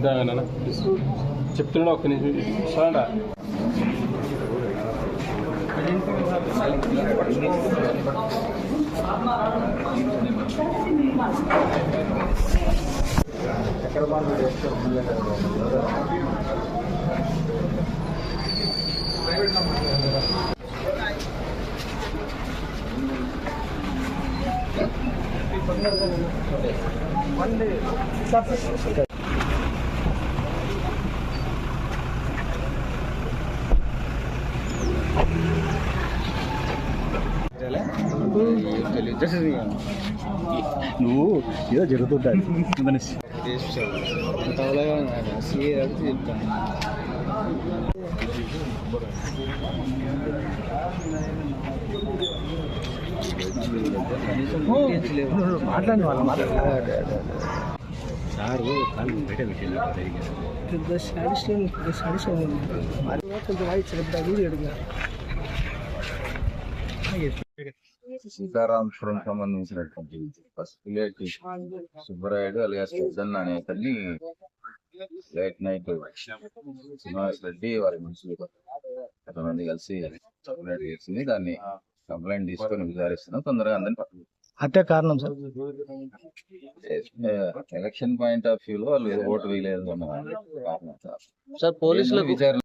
వస్తున్నాడు ఒక్క నిమిషం? వస్తాడా నువ్వు ఏదో జరుగుతుంటాడు మాట్లాడిన వాళ్ళు మాట్లాడారు సారు కాళ్ళు బయట పెట్టిండు. పెద్ద శాడిస్ట్ పెద్ద శాడిస్ట్ కొంచెం వాయిస్ చెప్తా వీడియో అడిగా సీతారాంపురం సంబంధించినటువంటి ఫస్ట్ పిలేటి సుబ్బరాయుడు అలియాస్ పెద్దన్న అనే అతన్ని లేట్ నైట్ శ్రీనివాస్ రెడ్డి వారి మనుషులు కొంతమంది కలిసి కంప్లైంట్ చేసింది దాన్ని కంప్లైంట్ తీసుకొని విచారిస్తున్నాం తొందరగా అందరిని పట్టుకుంటాం. హత్య కారణం sir election point of view లో వాళ్ళు ఓటు వేయలేదు అన్న కారణం సార్. సార్ పోలీసులు విచారణ